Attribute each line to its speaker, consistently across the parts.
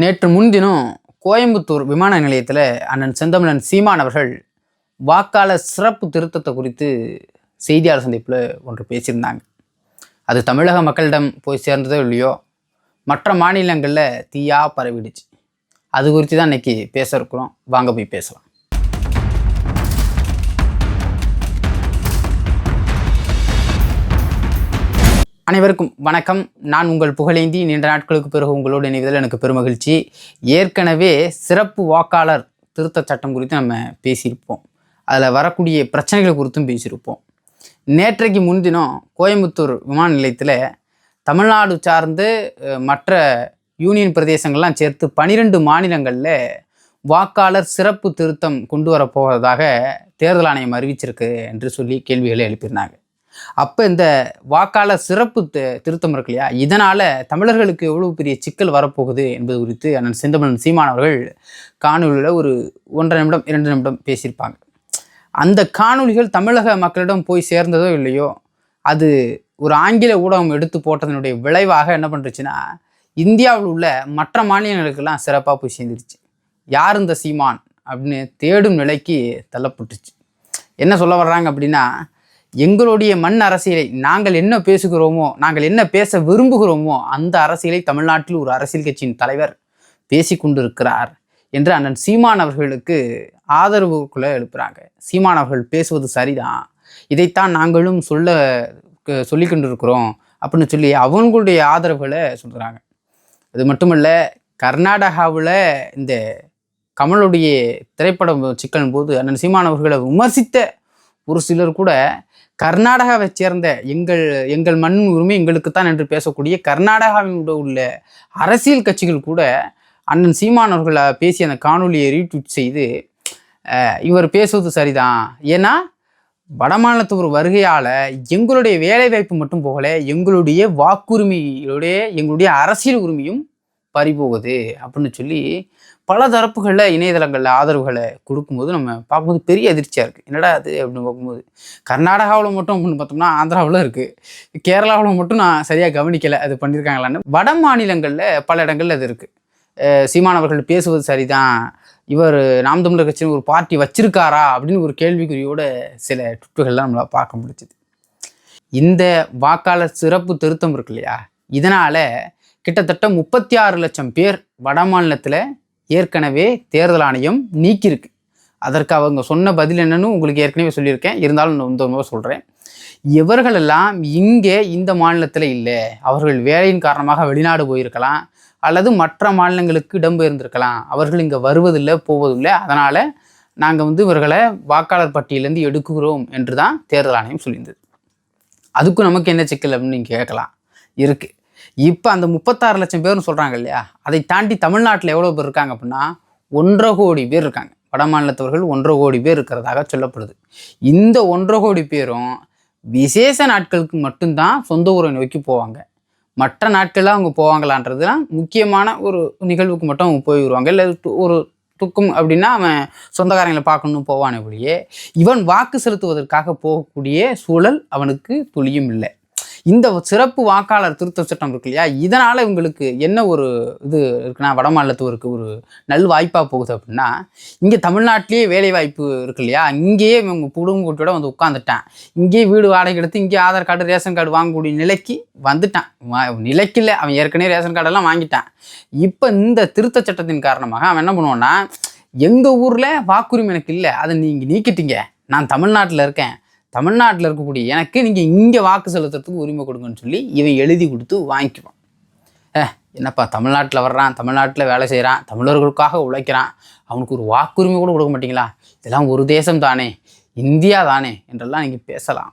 Speaker 1: நேற்று முன்தினம் கோயம்புத்தூர் விமான நிலையத்தில் அண்ணன் செந்தமிழன் சீமான் அவர்கள் வாக்காளர் சிறப்பு திருத்தத்தை குறித்து செய்தியாளர் சந்திப்பில் ஒன்று பேசியிருந்தாங்க. அது தமிழக மக்களிடம் போய் சேர்ந்ததோ இல்லையோ மற்ற மாநிலங்களில் தீயாக பரவிடுச்சு. அது குறித்து தான் இன்னைக்கு பேச இருக்கிறோம். வாங்க போய் பேசலாம். அனைவருக்கும் வணக்கம். நான் உங்கள் புகழேந்தி நீண்ட நாட்களுக்கு பிறகு உங்களோடு இணைவதில் எனக்கு பெருமகிழ்ச்சி. ஏற்கனவே சிறப்பு வாக்காளர் திருத்த சட்டம் குறித்து நம்ம பேசியிருப்போம். அதில் வரக்கூடிய பிரச்சனைகள் குறித்தும் பேசியிருப்போம். நேற்றைக்கு முன்தினம் கோயம்புத்தூர் விமான நிலையத்தில் தமிழ்நாடு சார்ந்து மற்ற யூனியன் பிரதேசங்கள்லாம் சேர்த்து பனிரெண்டு மாநிலங்களில் வாக்காளர் சிறப்பு திருத்தம் கொண்டு வரப்போவதாக தேர்தல் ஆணையம் அறிவிச்சிருக்கு என்று சொல்லி கேள்விகளை எழுப்பியிருந்தாங்க. அப்போ இந்த வாக்காளர் சிறப்பு திருத்தம் இருக்கு இல்லையா? இதனால் தமிழர்களுக்கு எவ்வளோ பெரிய சிக்கல் வரப்போகுது என்பது குறித்து அண்ணன் செந்தமன் சீமான் அவர்கள் காணொலியில் ஒரு ஒன்றரை நிமிடம் இரண்டு நிமிடம் பேசியிருப்பாங்க. அந்த காணொலிகள் தமிழக மக்களிடம் போய் சேர்ந்ததோ இல்லையோ அது ஒரு ஆங்கில ஊடகம் எடுத்து போட்டதனுடைய விளைவாக என்ன பண்ணுறச்சுன்னா இந்தியாவில் உள்ள மற்ற மாநிலங்களுக்கெல்லாம் சிறப்பாக போய் சேர்ந்துருச்சு. யார் இந்த சீமான் அப்படின்னு தேடும் நிலைக்கு தள்ளப்பட்டுச்சு. என்ன சொல்ல வர்றாங்க அப்படின்னா எங்களுடைய மண் அரசியலை நாங்கள் என்ன பேசுகிறோமோ நாங்கள் என்ன பேச விரும்புகிறோமோ அந்த அரசியலை தமிழ்நாட்டில் ஒரு அரசியல் கட்சியின் தலைவர் பேசி கொண்டிருக்கிறார் என்று அண்ணன் சீமான் அவர்களுக்கு ஆதரவுக்குள்ள எழுப்புறாங்க. சீமான் அவர்கள் பேசுவது சரிதான். இதைத்தான் நாங்களும் சொல்ல க- கொண்டிருக்கிறோம் அப்படின்னு சொல்லி அவங்களுடைய ஆதரவுகளை சொல்கிறாங்க அது மட்டுமல்ல கர்நாடகாவில் இந்த கமலுடைய திரைப்படம் சிக்கலின் போது அண்ணன் சீமான் அவர்களை விமர்சித்த ஒரு சிலர் கூட கர்நாடகாவை சேர்ந்த எங்கள் எங்கள் மண் உரிமை எங்களுக்குத்தான் என்று பேசக்கூடிய கர்நாடகாவினோட உள்ள அரசியல் கட்சிகள் கூட அண்ணன் சீமான் அவர்களை பேசிய அந்த காணொலியை ரீட்வீட் செய்து இவர் பேசுவது சரிதான். ஏன்னா வடமாநிலத்து ஒரு வருகையால் எங்களுடைய வேலைவாய்ப்பு மட்டும் போகல எங்களுடைய வாக்குரிமையுடைய எங்களுடைய அரசியல் உரிமையும் பறிபோகுது அப்படின்னு சொல்லி பல தரப்புகளில் இணையதளங்களில் ஆதரவுகளை கொடுக்கும்போது நம்ம பார்க்கும்போது பெரிய அதிர்ச்சியாக இருக்குது என்னடா அது அப்படின்னு பார்க்கும்போது கர்நாடகாவில் மட்டும் அப்படின்னு பார்த்தோம்னா ஆந்திராவில் இருக்குது கேரளாவில் மட்டும் நான் சரியாக கவனிக்கலை அது பண்ணியிருக்காங்களான்னு வட மாநிலங்களில் பல இடங்களில் அது இருக்குது சீமானவர்கள் பேசுவது சரிதான். இவர் நாம் தமிழர் கட்சின்னு ஒரு பார்ட்டி வச்சிருக்காரா அப்படின்னு ஒரு கேள்விக்குறியோட சில ட்விட்டுகள்லாம் நம்மளால் பார்க்க முடிஞ்சுது. இந்த வாக்காளர் சிறப்பு திருத்தம் இருக்கு இல்லையா? இதனால் கிட்டத்தட்ட முப்பத்தி ஆறு லட்சம் பேர் வட மாநிலத்தில் ஏற்கனவே தேர்தல் ஆணையம் நீக்கியிருக்கு. அதற்கு அவங்க சொன்ன பதில் என்னன்னு உங்களுக்கு ஏற்கனவே சொல்லியிருக்கேன். இருந்தாலும் நான் இந்த முறை சொல்கிறேன் இவர்களெல்லாம் இங்கே இந்த மாநிலத்தில் இல்லை. அவர்கள் வேலையின் காரணமாக வெளிநாடு போயிருக்கலாம். அல்லது மற்ற மாநிலங்களுக்கு இடம்பெயர்ந்திருக்கலாம் அவர்கள் இங்கே வருவதில்லை போவதில்லை. அதனால் நாங்கள் வந்து இவர்களை வாக்காளர் பட்டியலேருந்து எடுக்குகிறோம் என்று தான் தேர்தல் ஆணையம் சொல்லியிருந்தது. அதுக்கும் நமக்கு என்ன சிக்கல் அப்படின்னு நீங்கள் கேட்கலாம். இருக்குது இப்போ அந்த முப்பத்தாறு லட்சம் பேர்னு சொல்கிறாங்க இல்லையா? அதை தாண்டி தமிழ்நாட்டில் எவ்வளோ பேர் இருக்காங்க அப்படின்னா ஒன்றரை கோடி பேர் இருக்காங்க. வட மாநிலத்தவர்கள் ஒன்றரை கோடி பேர் இருக்கிறதாக சொல்லப்படுது. இந்த ஒன்றரை கோடி பேரும் விசேஷ நாட்களுக்கு மட்டும்தான் சொந்த ஊரை நோக்கி போவாங்க. மற்ற நாட்களில் அவங்க போவாங்களான்றதுலாம் முக்கியமான ஒரு நிகழ்வுக்கு மட்டும் அவங்க போய் வருவாங்க இல்லை து- ஒரு துக்கம் அப்படின்னா அவன் சொந்தக்காரங்களை பார்க்கணும்னு போவானே ஒழிய இவன் வாக்கு செலுத்துவதற்காக போகக்கூடிய சூழல் அவனுக்கு துளியும் இல்லை. இந்த சிறப்பு வாக்காளர் திருத்த சட்டம் இருக்கு இல்லையா? இதனால் இவங்களுக்கு என்ன ஒரு இது இருக்குன்னா வட மாநிலத்தவருக்கு ஒரு நல் வாய்ப்பாக போகுது அப்படின்னா இங்கே தமிழ்நாட்டிலேயே வேலை வாய்ப்பு இருக்கு இல்லையா? இங்கேயே இவங்க குடும்ப கூட்டியோட வந்து உட்காந்துட்டான் இங்கேயே வீடு வாடகை எடுத்து இங்கேயே ஆதார் கார்டு ரேஷன் கார்டு வாங்கக்கூடிய நிலைக்கு வந்துட்டான். நிலைக்கில்லை அவன் ஏற்கனவே ரேஷன் கார்டெல்லாம் வாங்கிட்டான். இப்போ இந்த திருத்த சட்டத்தின் காரணமாக அவன் என்ன பண்ணுவான்னா எங்கள் ஊரில் வாக்குரிமை எனக்கு இல்லை அதை நீங்கள் நீக்கிட்டீங்க. நான் தமிழ்நாட்டில் இருக்கேன். தமிழ்நாட்டில் இருக்கக்கூடிய எனக்கு நீங்கள் இங்கே வாக்கு செலுத்துறதுக்கு உரிமை கொடுங்கன்னு சொல்லி இவன் எழுதி கொடுத்து வாங்கிக்குவான். ஏ என்னப்பா தமிழ்நாட்டில் வர்றான் தமிழ்நாட்டில் வேலை செய்கிறான் தமிழர்களுக்காக உழைக்கிறான் அவனுக்கு ஒரு வாக்குரிமை கூட கொடுக்க மாட்டீங்களா? இதெல்லாம் ஒரு தேசம் தானே இந்தியா தானே என்றெல்லாம் நீங்கள் பேசலாம்.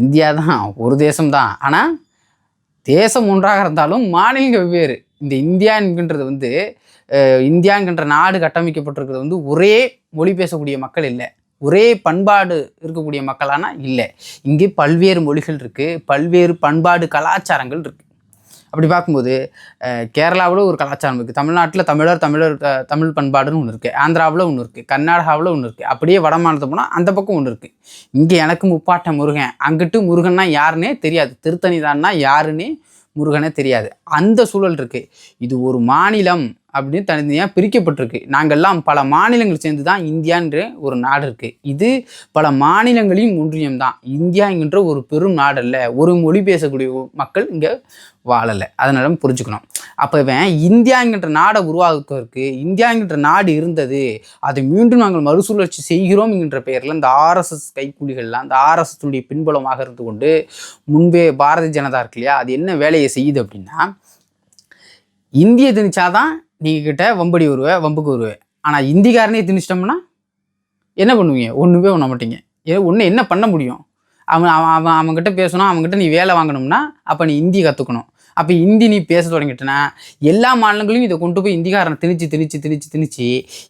Speaker 1: இந்தியா தான் ஒரு தேசம் தான். ஆனால் தேசம் ஒன்றாக இருந்தாலும் மாநிலங்கள் வெவ்வேறு. இந்த இந்தியா என்கின்றது வந்து இந்தியாங்கின்ற நாடு கட்டமைக்கப்பட்டிருக்கிறது வந்து ஒரே மொழி பேசக்கூடிய மக்கள் இல்லை. ஒரே பண்பாடு இருக்கக்கூடிய மக்களானா இல்லை. இங்கே பல்வேறு மொழிகள் இருக்குது பல்வேறு பண்பாடு கலாச்சாரங்கள் இருக்குது அப்படி பார்க்கும்போது கேரளாவில் ஒரு கலாச்சாரம் இருக்குது தமிழ்நாட்டில் தமிழர் தமிழர் தமிழ் பண்பாடுன்னு ஒன்று இருக்குது ஆந்திராவில் ஒன்று இருக்குது கர்நாடகாவில் ஒன்று இருக்குது அப்படியே வட மாநிலத்தை போனால் அந்த பக்கம் ஒன்று இருக்குது இங்கே எனக்கு முப்பாட்ட முருகன் அங்கிட்டு முருகன்னா யாருன்னே தெரியாது திருத்தணி தான்னா யாருன்னே முருகனே தெரியாது. அந்த சூழல் இருக்குது இது ஒரு மாநிலம் அப்படின்னு தனித்தனியாக பிரிக்கப்பட்டிருக்கு. நாங்கள்லாம் பல மாநிலங்கள் சேர்ந்து தான் இந்தியான்ற ஒரு நாடு இருக்குது இது பல மாநிலங்களையும் ஒன்றியம் தான் இந்தியா என்கின்ற ஒரு பெரும் நாடு ஒரு மொழி பேசக்கூடிய மக்கள் இங்கே வாழலை. அதனால புரிஞ்சுக்கணும். அப்போ இவன் இந்தியாங்கிற நாடை உருவாக்குவதற்கு இந்தியாங்கிற நாடு இருந்தது அதை மீண்டும் நாங்கள் மறுசுழற்சி செய்கிறோம் என்கின்ற பெயரில் இந்த ஆர்எஸ்எஸ் கைக்கூலிகள்லாம் அந்த ஆர்எஸ்எஸ்னுடைய பின்புலமாக இருந்து கொண்டு முன்பே பாரதிய ஜனதா இருக்கு இல்லையா? அது என்ன வேலையை செய்யுது அப்படின்னா இந்திய திணிச்சாதான் நீங்கள் கிட்ட வம்படி வருவேன் வம்புக்கு வருவேன் ஆனால் இந்திக்காரனே திணிச்சிட்டோம்னா என்ன பண்ணுவீங்க? ஒன்றுமே பண்ண மாட்டீங்க. ஏ ஒன்று என்ன பண்ண முடியும்? அவன் அவன் அவன் அவன்கிட்ட பேசணும் அவன்கிட்ட நீ வேலை வாங்கணும்னா அப்போ நீ ஹிந்தி கற்றுக்கணும் அப்போ ஹிந்தி நீ பேச தொடங்கிட்டனா எல்லா மாநிலங்களையும் இதை கொண்டு போய் இந்திக்காரனை திணிச்சு திணிச்சு திணிச்சு திணிச்சு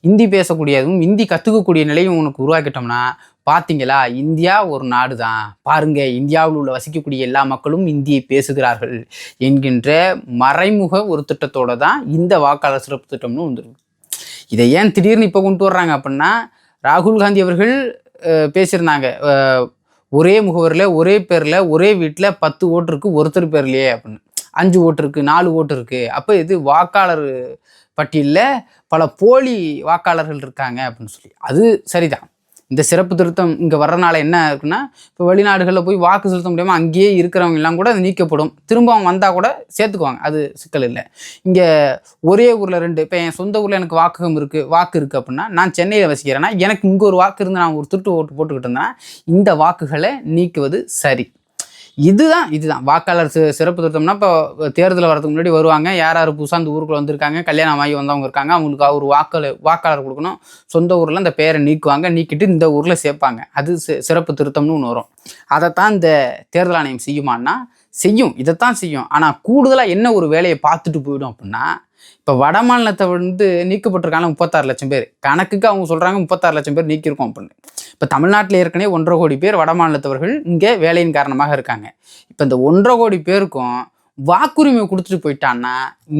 Speaker 1: ஹிந்தி பேசக்கூடியதும் ஹிந்தி கற்றுக்கக்கூடிய நிலையும் உனக்கு உருவாக்கிட்டோம்னா பார்த்தீங்களா இந்தியா ஒரு நாடு தான் பாருங்க இந்தியாவில் உள்ள வசிக்கக்கூடிய எல்லா மக்களும் இந்தியை பேசுகிறார்கள் என்கின்ற மறைமுக ஒரு திட்டத்தோட தான் இந்த வாக்காளர் சிறப்பு திட்டம்னு வந்துருக்கு. இதை ஏன் திடீர்னு இப்போ கொண்டு வர்றாங்க அப்படின்னா ராகுல் காந்தி அவர்கள் பேசியிருந்தாங்க. ஒரே முகவரில் ஒரே பேரில் ஒரே வீட்டில் பத்து ஓட்டு இருக்குது ஒருத்தர் பேர்லையே அப்படின்னு. அஞ்சு ஓட்டு இருக்குது நாலு ஓட்டு இருக்குது அப்போ இது வாக்காளர் பட்டியலில் பல போலி வாக்காளர்கள் இருக்காங்க அப்படின்னு சொல்லி. அது சரிதான். இந்த சிறப்பு திருத்தம் இங்கே வர்றனால என்ன இருக்குன்னா இப்போ வெளிநாடுகளில் போய் வாக்கு செலுத்த முடியாமல் அங்கேயே இருக்கிறவங்க எல்லாம் கூட அது நீக்கப்படும். திரும்ப அவங்க வந்தால் கூட சேர்த்துக்குவாங்க. அது சிக்கல் இல்லை. இங்கே ஒரே ஊரில் ரெண்டு இப்போ என் சொந்த ஊரில் எனக்கு வாக்குகம் இருக்குது வாக்கு இருக்குது அப்படின்னா நான் சென்னையில் வசிக்கிறேன்னா எனக்கு இங்கே ஒரு வாக்கு இருந்து நான் ஒரு திருட்டு ஓட்டு போட்டுக்கிட்டு இருந்தேன்னா இந்த வாக்குகளை நீக்குவது சரி. இதுதான் இதுதான். வாக்காளர் சிறப்பு திருத்தம்னா இப்போ தேர்தல் வரதுக்கு முன்னாடி வருவாங்க. யார் யார் புதுசாக அந்த ஊருக்குள்ள வந்திருக்காங்க கல்யாணம் ஆகி வந்தவங்க இருக்காங்க அவங்களுக்கு ஒரு வாக்காளர் வாக்காளர் கொடுக்கணும். சொந்த ஊரில் அந்த பேரை நீக்குவாங்க நீக்கிட்டு இந்த ஊரில் சேர்ப்பாங்க. அது சிறப்பு திருத்தம்னு ஒன்று வரும். அதைத்தான் இந்த தேர்தல் ஆணையம் செய்யுமான்னா செய்யும். இதைத்தான் செய்யும். ஆனால் கூடுதலாக என்ன ஒரு வேலையை பார்த்துட்டு போயிடும் அப்படின்னா இப்போ வட மாநிலத்தை வந்து நீக்கப்பட்டிருக்காங்க முப்பத்தாறு லட்சம் பேர். கணக்குக்கு அவங்க சொல்கிறாங்க முப்பத்தாறு லட்சம் பேர் நீக்கியிருக்கோம் அப்படின்னு. இப்போ தமிழ்நாட்டில் ஏற்கனவே ஒன்றரை கோடி பேர் வட மாநிலத்தவர்கள் இங்கே வேலையின் காரணமாக இருக்காங்க. இப்போ இந்த ஒன்றரை கோடி பேருக்கும் வாக்குரிமை கொடுத்துட்டு போயிட்டான்னா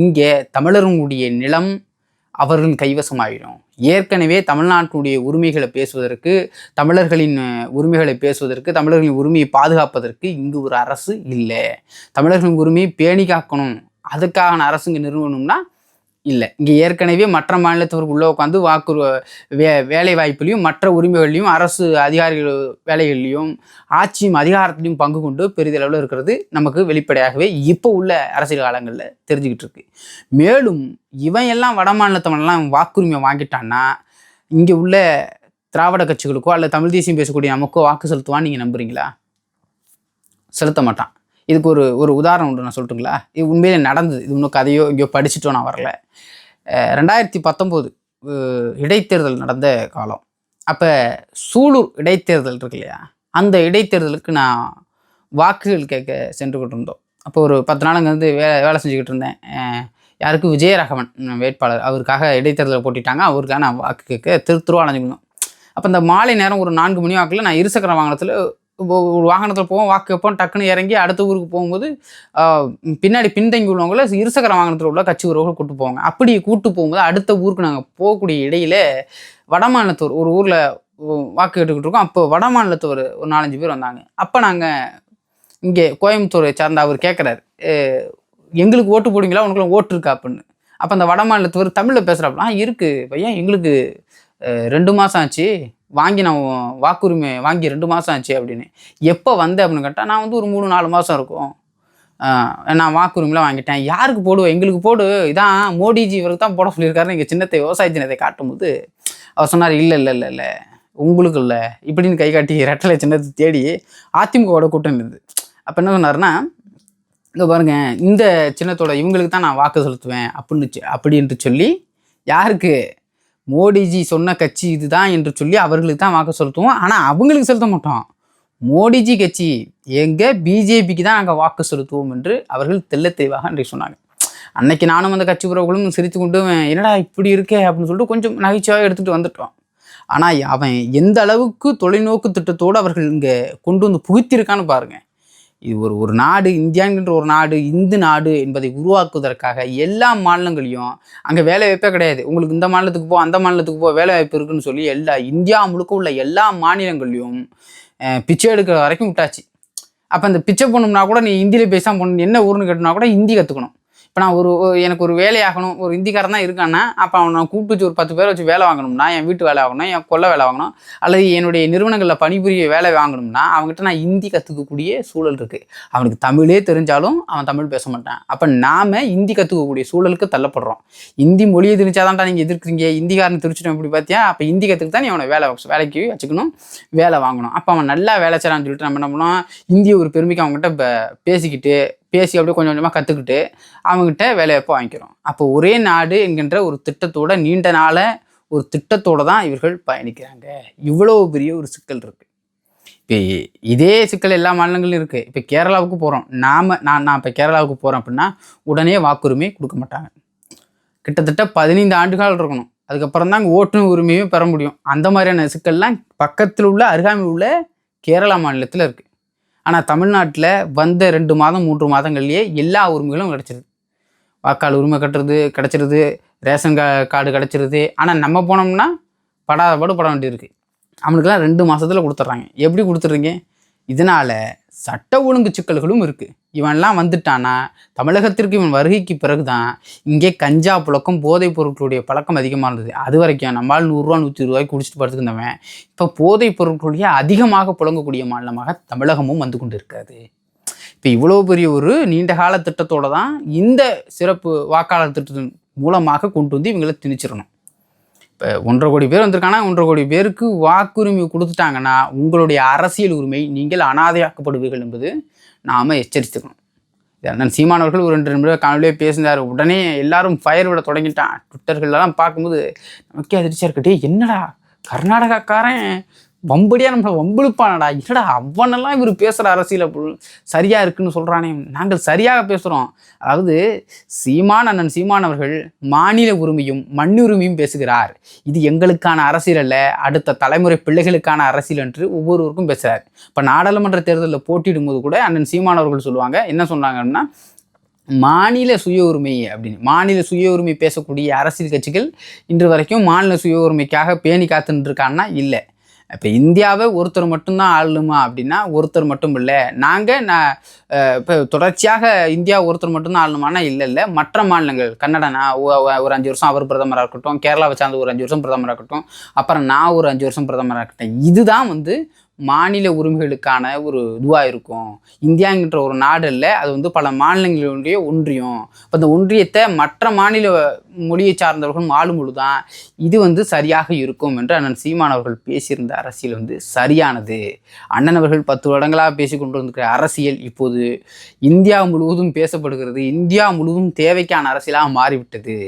Speaker 1: இங்கே தமிழர்களுடைய நிலம் அவர்களின் கைவசமாயிடும் ஏற்கனவே தமிழ்நாட்டினுடைய உரிமைகளை பேசுவதற்கு தமிழர்களின் உரிமைகளை பேசுவதற்கு தமிழர்களின் உரிமையை பாதுகாப்பதற்கு இங்கு ஒரு அரசு இல்லை. தமிழர்களின் உரிமையை பேணி காக்கணும் அதுக்கான அரசு இங்கே நிறுவனம்னா இல்லை. இங்கே ஏற்கனவே மற்ற மாநிலத்தவர்கள் உள்ளே உட்காந்து வாக்கு வே வேலை வாய்ப்புலையும் மற்ற உரிமைகள்லையும் அரசு அதிகாரிகள் வேலைகள்லையும் ஆட்சியும் அதிகாரத்திலையும் பங்கு கொண்டு பெரிதளவில் இருக்கிறது நமக்கு வெளிப்படையாகவே இப்போ உள்ள அரசியல் காலங்களில் தெரிஞ்சுக்கிட்டு இருக்கு. மேலும் இவன் எல்லாம் வட மாநிலத்தவனெல்லாம் வாக்குரிமை வாங்கிட்டான்னா இங்கே உள்ள திராவிட கட்சிகளுக்கோ அல்லது தமிழ் தேசியம் பேசக்கூடிய நமக்கோ வாக்கு செலுத்துவான்னு நீங்கள் நம்புறீங்களா? செலுத்த மாட்டான். இதுக்கு ஒரு ஒரு உதாரணம் உண்டு நான் சொல்லட்டுங்களா இது உண்மையிலே நடந்தது. இது இன்னும் கதையோ இங்கேயோ படிச்சுட்டோ நான் வரல. ரெண்டாயிரத்தி பத்தொம்போது இடைத்தேர்தல் நடந்த காலம். அப்போ சூலூர் இடைத்தேர்தல் இருக்கு இல்லையா? அந்த இடைத்தேர்தலுக்கு நான் வாக்குகள் கேட்க சென்று கொண்டு இருந்தோம் அப்போ ஒரு பத்து நாள் அங்கே வந்து வேலை வேலை செஞ்சுக்கிட்டு இருந்தேன். யாருக்கு? விஜயராகவன் வேட்பாளர். அவருக்காக இடைத்தேர்தலை போட்டிட்டாங்க. அவருக்காக நான் வாக்கு கேட்க திரு திருவாலஞ்சிருந்தோம் அப்போ இந்த மாலை நேரம் ஒரு நான்கு மணி வாக்கில் நான் இருசக்கர வாகனத்தில் ஒரு வாகனத்தில் போவோம் வாக்கு வைப்போம் டக்குன்னு இறங்கி அடுத்த ஊருக்கு போகும்போது பின்னாடி பின்தங்கி உள்ளவங்கள இருசக்கர வாகனத்தில் உள்ள கட்சி உறவுகள் கூட்டு போவாங்க. அப்படி கூட்டு போகும்போது அடுத்த ஊருக்கு நாங்கள் போகக்கூடிய இடையில வடமாநிலத்தூர் ஒரு ஊரில் வாக்கு எடுத்துக்கிட்டு இருக்கோம். அப்போ வடமாநிலத்தூர் ஒரு நாலஞ்சு பேர் வந்தாங்க. அப்போ நாங்கள் இங்கே கோயம்புத்தூரை சார்ந்த அவர் கேட்குறாரு எங்களுக்கு ஓட்டு போடுங்களா உனக்குள்ள ஓட்டு இருக்கா? அப்படின்னு. அப்போ அந்த வடமாநிலத்தூர் தமிழில் பேசுகிறாப்புல இருக்குது பையன் எங்களுக்கு ரெண்டு மாதம் ஆச்சு. வாங்கி நான் வாக்குரிமை வாங்கி ரெண்டு மாதம் ஆச்சு அப்படின்னு. எப்போ வந்தேன் அப்படின்னு கேட்டால் நான் வந்து ஒரு மூணு நாலு மாதம் இருக்கும். நான் வாக்குரிமைலாம் வாங்கிட்டேன். யாருக்கு போடுவேன் எங்களுக்கு போடு. இதான் மோடிஜி இவருக்கு தான் போட சொல்லியிருக்காருன்னு எங்கள் சின்னத்தை விவசாய சின்னத்தை காட்டும்போது அவர் சொன்னார் இல்லை இல்லை இல்லை இல்லை உங்களுக்கு இல்லை. இப்படின்னு கை காட்டி ரெட்டலை சின்னத்தை தேடி அதிமுகவோட கூட்டம் இருந்தது. அப்போ என்ன சொன்னார்னா இங்கே பாருங்க இந்த சின்னத்தோட இவங்களுக்கு தான் நான் வாக்கு செலுத்துவேன் அப்படின்னு அப்படின்ட்டு சொல்லி யாருக்கு மோடிஜி சொன்ன கட்சி இதுதான் என்று சொல்லி அவர்களுக்கு தான் வாக்கு செலுத்துவோம். ஆனால் அவங்களுக்கு செலுத்த மாட்டோம். மோடிஜி கட்சி எங்கே பிஜேபிக்கு தான் நாங்கள் வாக்கு செலுத்துவோம் என்று அவர்கள் தெல்ல தெளிவாக அன்றைக்கு சொன்னாங்க. அன்னைக்கு நானும் அந்த கட்சி உறவுகளும் சிரித்து கொண்டு என்னடா இப்படி இருக்கே? அப்படின்னு சொல்லிட்டு கொஞ்சம் நகைச்சுவாக எடுத்துகிட்டு வந்துட்டோம். ஆனால் அவன் எந்த அளவுக்கு தொலைநோக்கு திட்டத்தோடு அவர்கள் இங்கே கொண்டு வந்து புகுத்திருக்கான்னு பாருங்கள் இது ஒரு ஒரு நாடு இந்தியாங்கிற ஒரு நாடு இந்து நாடு என்பதை உருவாக்குவதற்காக எல்லா மாநிலங்களையும் அங்கே வேலை வாய்ப்பே கிடையாது. உங்களுக்கு இந்த மாநிலத்துக்கு போ அந்த மாநிலத்துக்கு போ வேலை வாய்ப்பு இருக்குன்னு சொல்லி எல்லா இந்தியா முழுக்க உள்ள எல்லா மாநிலங்களையும் பிச்சை எடுக்கிற வரைக்கும் விட்டாச்சு. அப்போ அந்த பிச்சை போகணும்னா கூட நீ ஹிந்தியில் பேசாமல் போகணும் என்ன ஊர்னு கேட்டோம்னா கூட ஹிந்தி கற்றுக்கணும் இப்போ நான் ஒரு எனக்கு ஒரு வேலையாகணும் ஒரு இந்திக்காரன் தான் இருக்கான்னா அப்போ அவனை நான் கூப்பிட்டு வச்சு ஒரு பத்து பேரை வச்சு வேலை வாங்கணும்னா என் வீட்டு வேலை வாங்கணும் என் கொல்ல வேலை வாங்கணும் அல்லது என்னுடைய நிறுவனங்களில் பணிபுரிய வேலை வாங்கணும்னா அவங்ககிட்ட நான் ஹிந்தி கற்றுக்கக்கூடிய சூழல் இருக்குது அவனுக்கு தமிழே தெரிஞ்சாலும் அவன் தமிழ் பேச மாட்டான். அப்போ நாம ஹிந்தி கற்றுக்கக்கூடிய சூழலுக்கு தள்ளப்படுறோம். ஹிந்தி மொழியை தெரிஞ்சாதான்டா நீங்கள் எதிர்க்கிறீங்க ஹிந்திக்காரன் திருச்சிட்டோம் இப்படி பார்த்தியா அப்போ ஹிந்தி கற்றுக்கு தான் நீ அவனை வேலை வேலைக்கு வச்சுக்கணும் வேலை வாங்கணும். அப்போ அவன் நல்லா வேலை செய்கிறான்னு சொல்லிட்டு நம்ம என்ன பண்ணோம் இந்திய ஒரு பெருமைக்கு அவங்ககிட்ட பேசிக்கிட்டு பேசி அப்படியே கொஞ்சம் கொஞ்சமாக கற்றுக்கிட்டு அவங்ககிட்ட வேலைவாய்ப்பு வாங்கிக்கிறோம். அப்போ ஒரே நாடு என்கின்ற ஒரு திட்டத்தோட நீண்ட நாள ஒரு திட்டத்தோட தான் இவர்கள் பயணிக்கிறாங்க. இவ்வளோ பெரிய ஒரு சிக்கல் இருக்குது இப்போ இதே சிக்கல் எல்லா மாநிலங்களிலும் இருக்குது இப்போ கேரளாவுக்கு போகிறோம் நாம நான் நான் இப்போ கேரளாவுக்கு போகிறேன் அப்படின்னா உடனே வாக்குரிமை கொடுக்க மாட்டாங்க. கிட்டத்தட்ட பதினைந்து ஆண்டுகள் இருக்கணும். அதுக்கப்புறம் தான் ஓட்டுநர் உரிமையும் பெற முடியும். அந்த மாதிரியான சிக்கல்லாம் பக்கத்தில் உள்ள அருகாமையில் உள்ள கேரளா மாநிலத்தில் இருக்குது ஆனால் தமிழ்நாட்டில் வந்த ரெண்டு மாதம் மூன்று மாதங்கள்லேயே எல்லா உரிமைகளும் கிடச்சிருது. வாக்காளர் உரிமை கட்டுறது கிடச்சிருது. ரேஷன் கா கார்டு கிடச்சிருது. ஆனால் நம்ம போனோம்னா படாத பாடு பட வேண்டியிருக்கு. அவனுக்கெல்லாம் ரெண்டு மாதத்தில் கொடுத்துட்றாங்க. எப்படி கொடுத்துட்றீங்க? இதனால் சட்ட ஒழுங்கு சிக்கல்களும் இருக்குது இவன்லாம் வந்துட்டானா தமிழகத்திற்கு இவன் வருகைக்கு பிறகுதான் இங்கே கஞ்சா புழக்கம் போதைப் பொருட்களுடைய பழக்கம் அதிகமாக இருந்தது அது வரைக்கும் நம்மால் நூறுரூவா நூற்றி ரூபாய்க்கு குடிச்சிட்டு படுத்துக்கிருந்தவன் இப்போ போதைப் பொருட்களுடைய அதிகமாக புழங்கக்கூடிய மாநிலமாக தமிழகமும் வந்து கொண்டு இருக்கிறது இப்போ இவ்வளோ பெரிய ஒரு நீண்ட கால திட்டத்தோட தான் இந்த சிறப்பு வாக்காளர் திட்டத்தின் மூலமாக கொண்டு வந்து இவங்களை திணிச்சிடணும். இப்போ ஒன்றரை கோடி பேர் வந்திருக்காங்கன்னா ஒன்றரை கோடி பேருக்கு வாக்குரிமை கொடுத்துட்டாங்கன்னா உங்களுடைய அரசியல் உரிமை நீங்கள் அனாதையாக்கப்படுவீர்கள் என்பது நாம் எச்சரித்துக்கணும். அண்ணன் சீமானவர்கள் ஒரு ரெண்டு நிமிடம் காணொலியே பேசினார். உடனே எல்லாரும் ஃபயர் விட தொடங்கிட்டான். ட்விட்டர்கள்லாம் பார்க்கும்போது நமக்கே அதிர்ச்சியாக இருக்கட்டே என்னடா? கர்நாடகாக்காரன் வம்படியாக நம்மளை வம்பிழுப்பானடா. என்னடா அவனெல்லாம் இவர் பேசுகிற அரசியல் அப்படி சரியாக இருக்குன்னு சொல்கிறானே நாங்கள் சரியாக பேசுகிறோம் அதாவது சீமான் அண்ணன் சீமான் அவர்கள் மாநில உரிமையும் மண்ணுரிமையும் பேசுகிறார். இது எங்களுக்கான அரசியல் அல்ல அடுத்த தலைமுறை பிள்ளைகளுக்கான அரசியல் என்று ஒவ்வொருவருக்கும் பேசுகிறார் இப்போ நாடாளுமன்ற தேர்தலில் போட்டியிடும்போது கூட அண்ணன் சீமான் அவர்கள் சொல்லுவாங்க என்ன சொன்னாங்கன்னா மாநில சுய உரிமை அப்படின்னு. மாநில சுய உரிமை பேசக்கூடிய அரசியல் கட்சிகள் இன்று வரைக்கும் மாநில சுய உரிமைக்காக பேணி காத்துட்டு இருக்கான்னா இல்லை. இப்போ இந்தியாவை ஒருத்தர் மட்டும்தான் ஆளணுமா அப்படின்னா ஒருத்தர் மட்டும் இல்லை. நாங்கள் நான் இப்போ தொடர்ச்சியாக இந்தியா ஒருத்தர் மட்டும்தான் ஆளுமானா இல்லை இல்லை. மற்ற மாநிலங்கள் கன்னடனா ஒரு அஞ்சு வருஷம் அவர் பிரதமராக இருக்கட்டும் கேரளாவை சார்ந்த ஒரு அஞ்சு வருஷம் பிரதமராக இருக்கட்டும் அப்புறம் நான் ஒரு அஞ்சு வருஷம் பிரதமராக இருக்கட்டும். இதுதான் வந்து மாநில உரிமைகளுக்கான ஒரு இதுவாக இருக்கும். இந்தியாங்கிற ஒரு நாடு இல்லை அது வந்து பல மாநிலங்களுடைய ஒன்றியம். இப்போ அந்த ஒன்றியத்தை மற்ற மாநில மொழியை சார்ந்தவர்களும் ஆளும் பொழுதுதான் இது வந்து சரியாக இருக்கும் என்று அண்ணன் சீமான் அவர்கள் பேசியிருந்த அரசியல் வந்து சரியானது. அண்ணன் அவர்கள் பத்து வருடங்களாக பேசி கொண்டு வந்திருக்கிற அரசியல் இப்போது இந்தியா முழுவதும் பேசப்படுகிறது. இந்தியா முழுவதும் தேவைக்கான அரசியலாக மாறிவிட்டது.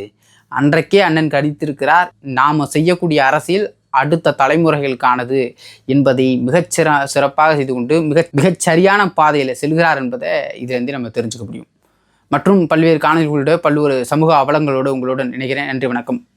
Speaker 1: அன்றைக்கே அண்ணன் கடித்திருக்கிறார் நாம் செய்யக்கூடிய அரசியல் அடுத்த தலைமுறைகளுக்கானது என்பதை மிகச்சிற சிறப்பாக செய்து கொண்டு மிக மிகச்சரியான பாதையில் செல்கிறார் என்பதை இதிலிருந்து நம்ம தெரிஞ்சுக்க முடியும். மற்றும் பல்வேறு காணொலிகளோட பல்வேறு சமூக அவலங்களோடு உங்களுடன் நினைக்கிறேன் நன்றி வணக்கம்.